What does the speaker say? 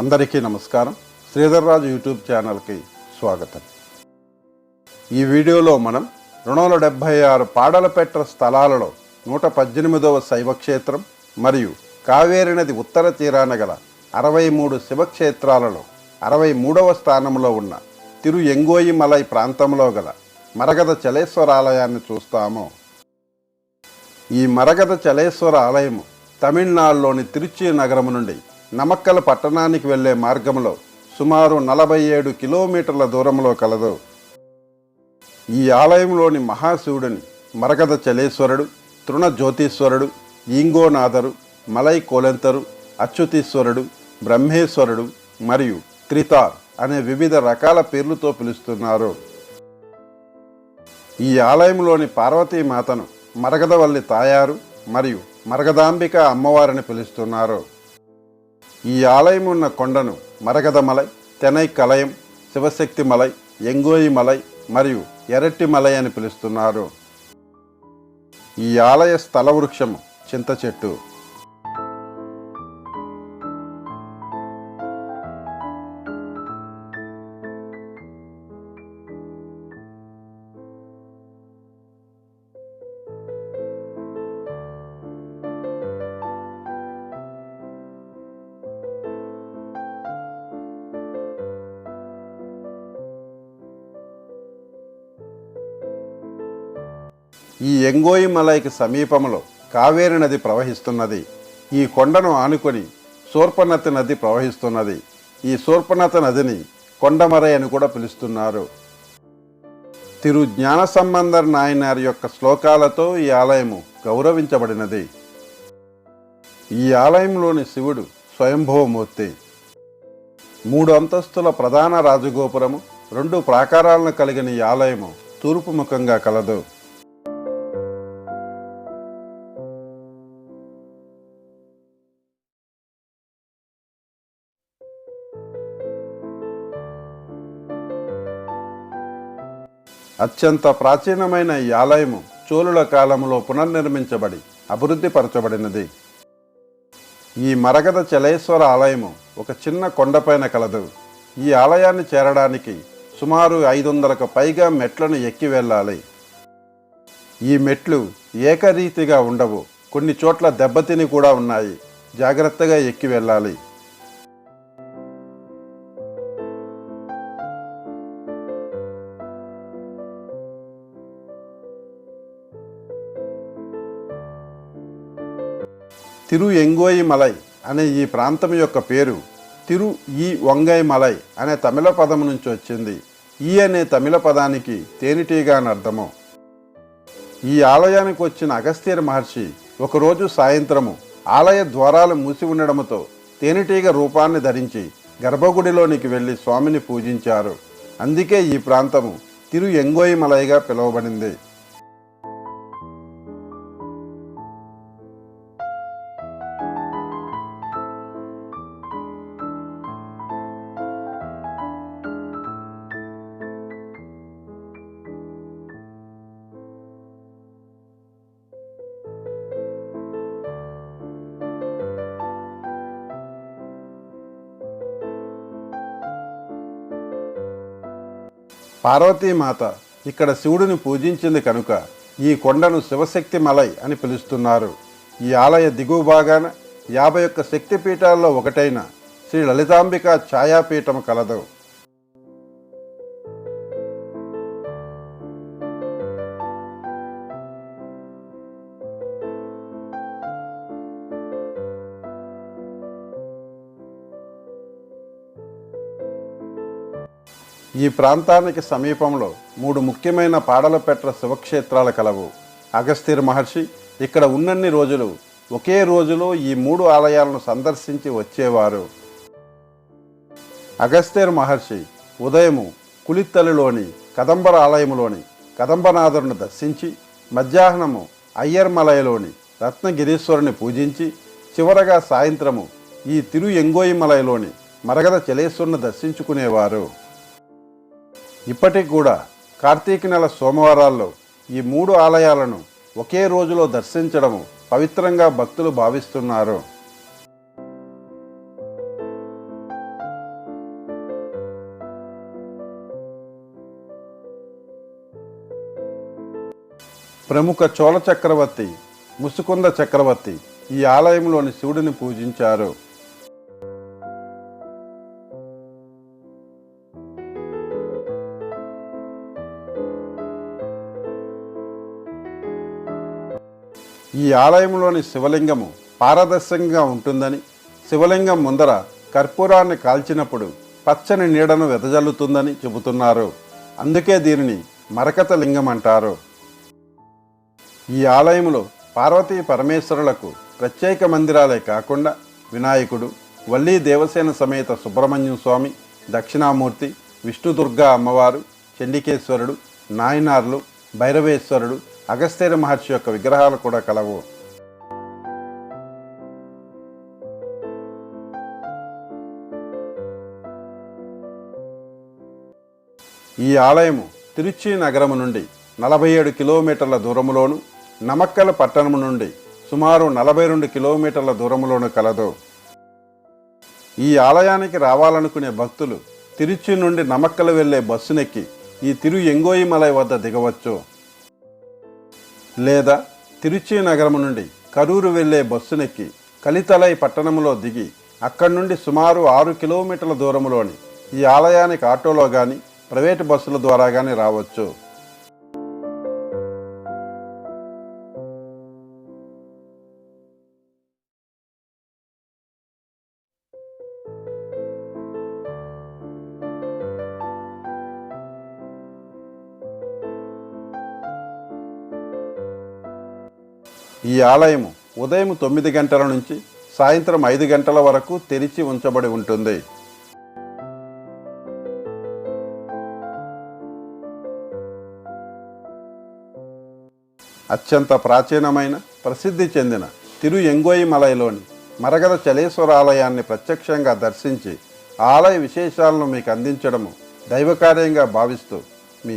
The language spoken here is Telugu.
అందరికీ నమస్కారం. శ్రీధర్రాజు యూట్యూబ్ ఛానల్కి స్వాగతం. ఈ వీడియోలో మనం రెండు వందల డెబ్భై ఆరు పాడలపెట్ట స్థలాలలో నూట పద్దెనిమిదవ శైవక్షేత్రం మరియు కావేరి నది ఉత్తర తీరాన గల అరవై మూడు శివక్షేత్రాలలో అరవై మూడవ స్థానంలో ఉన్న తిరు ఎంగోయిమలై ప్రాంతంలో గల మరగద చలేశ్వర ఆలయాన్ని చూస్తాము. ఈ మరగద చలేశ్వర ఆలయము తమిళనాడులోని తిరుచి నగరం నుండి నమక్కల పట్టణానికి వెళ్ళే మార్గంలో సుమారు నలభై ఏడు కిలోమీటర్ల దూరంలో కలదు. ఈ ఆలయంలోని మహాశివుడిని మరగద చలేశ్వరుడు తృణ జ్యోతీశ్వరుడు ఈంగోనాథరు మలై కోలెంతరు అచ్యుతీశ్వరుడు బ్రహ్మేశ్వరుడు మరియు త్రితార్ అనే వివిధ రకాల పేర్లతో పిలుస్తున్నారు. ఈ ఆలయంలోని పార్వతీమాతను మరగదవల్లి తాయారు మరియు మరగదాంబిక అమ్మవారిని పిలుస్తున్నారు. ఈ ఆలయం ఉన్న కొండను మరగదమలై తెనై కలయం శివశక్తి మలై ఎంగోయి మలై మరియు ఎరట్టి మలై అని పిలుస్తున్నారు. ఈ ఆలయ స్థల వృక్షము చింత చెట్టు. ఈ ఎంగోయి మలైకి సమీపంలో కావేరి నది ప్రవహిస్తున్నది. ఈ కొండను ఆనుకొని శూర్పనతి నది ప్రవహిస్తున్నది. ఈ శూర్పనత నదిని కొండమరై అని కూడా పిలుస్తున్నారు. తిరు జ్ఞాన సంబంధర్ నాయనార్ యొక్క శ్లోకాలతో ఈ ఆలయము గౌరవించబడినది. ఈ ఆలయంలోని శివుడు స్వయంభవమూర్తి మూడు అంతస్తుల ప్రధాన రాజగోపురము రెండు ప్రాకారాలను కలిగిన ఈ ఆలయము తూర్పు ముఖంగా కలదు. అత్యంత ప్రాచీనమైన ఈ ఆలయము చోళుల కాలంలో పునర్నిర్మించబడి అభివృద్ధి పరచబడినది ఈ మరగద చలేశ్వర ఆలయము ఒక చిన్న కొండపైన కలదు. ఈ ఆలయాన్ని చేరడానికి సుమారు ఐదు వందలకు పైగా మెట్లను ఎక్కి వెళ్ళాలి. ఈ మెట్లు ఏకరీతిగా ఉండవు. కొన్ని చోట్ల దెబ్బతిని కూడా ఉన్నాయి. జాగ్రత్తగా ఎక్కి వెళ్ళాలి. తిరు ఎంగోయి మలై అనే ఈ ప్రాంతం యొక్క పేరు తిరు ఈ వంగై మలై అనే తమిళ పదం నుంచి వచ్చింది. ఈ అనే తమిళ పదానికి తేనెటీగా అని అర్థము. ఈ ఆలయానికి వచ్చిన అగస్త్యర మహర్షి ఒకరోజు సాయంత్రము ఆలయ ద్వారాలు మూసి ఉండడంతో తేనెటీగ రూపాన్ని ధరించి గర్భగుడిలోనికి వెళ్ళి స్వామిని పూజించారు. అందుకే ఈ ప్రాంతము తిరు ఎంగోయి మలైగా పిలువబడింది. పార్వతీమాత ఇక్కడ శివుడిని పూజించింది కనుక ఈ కొండను శివశక్తి మలై అని పిలుస్తున్నారు. ఈ ఆలయ దిగువ భాగాన యాభై ఒక్క శక్తి పీఠాల్లో ఒకటైన శ్రీ లలితాంబిక ఛాయాపీఠం కలదు. ఈ ప్రాంతానికి సమీపంలో మూడు ముఖ్యమైన పాడలపెట్ర శివక్షేత్రాలు కలవు. అగస్త్యర్ మహర్షి ఇక్కడ ఉన్నన్ని రోజులు ఒకే రోజులో ఈ మూడు ఆలయాలను సందర్శించి వచ్చేవారు. అగస్త్యర్ మహర్షి ఉదయము కులిత్తలిలోని కదంబర ఆలయములోని కదంబనాథుని దర్శించి మధ్యాహ్నము అయ్యర్మలయలోని రత్నగిరీశ్వరుని పూజించి చివరగా సాయంత్రము ఈ తిరు ఎంగోయిమలయలోని మరగద చలేశ్వరుని దర్శించుకునేవారు. ఇప్పటికి కూడా కార్తీక నెల సోమవారాల్లో ఈ మూడు ఆలయాలను ఒకే రోజులో దర్శించడము పవిత్రంగా భక్తులు భావిస్తున్నారు. ప్రముఖ చోళ చక్రవర్తి ముసుకుంద చక్రవర్తి ఈ ఆలయంలోని శివుడిని పూజించారు. ఈ ఆలయంలోని శివలింగము పారదర్శకంగా ఉంటుందని శివలింగం ముందర కర్పూరాన్ని కాల్చినప్పుడు పచ్చని నీడను వెదజల్లుతుందని చెబుతున్నారు. అందుకే దీనిని మరకత లింగం అంటారు. ఈ ఆలయంలో పార్వతీ పరమేశ్వరులకు ప్రత్యేక మందిరాలే కాకుండా వినాయకుడు వల్లీ దేవసేన సమేత సుబ్రహ్మణ్యం స్వామి దక్షిణామూర్తి విష్ణుదుర్గా అమ్మవారు చండికేశ్వరుడు నాయనార్లు భైరవేశ్వరుడు అగస్త్యర మహర్షి యొక్క విగ్రహాలు కూడా కలవు. ఈ ఆలయము తిరుచి నగరము నుండి నలభై ఏడు కిలోమీటర్ల దూరములోను నమక్కల పట్టణము నుండి సుమారు నలభై రెండు కిలోమీటర్ల దూరములోను కలదు. ఈ ఆలయానికి రావాలనుకునే భక్తులు తిరుచి నుండి నమక్కలు వెళ్ళే బస్సునెక్కి ఈ తిరు ఎంగోయిమలై వద్ద దిగవచ్చు. లేదా తిరుచి నగరం నుండి కరూరు వెళ్ళే బస్సునెక్కి కలితలై పట్టణంలో దిగి అక్కడి నుండి సుమారు ఆరు కిలోమీటర్ల దూరంలోని ఈ ఆలయానికి ఆటోలో కానీ ప్రైవేటు బస్సుల ద్వారా కానీ రావచ్చు. ఈ ఆలయము ఉదయం తొమ్మిది గంటల నుంచి సాయంత్రం ఐదు గంటల వరకు తెరిచి ఉంచబడి ఉంటుంది. అత్యంత ప్రాచీనమైన ప్రసిద్ధి చెందిన తిరు ఎంగోయిమలైలోని మరగద చలేశ్వర ఆలయాన్ని ప్రత్యక్షంగా దర్శించి ఆలయ విశేషాలను మీకు అందించడము దైవకార్యంగా భావిస్తూ మీ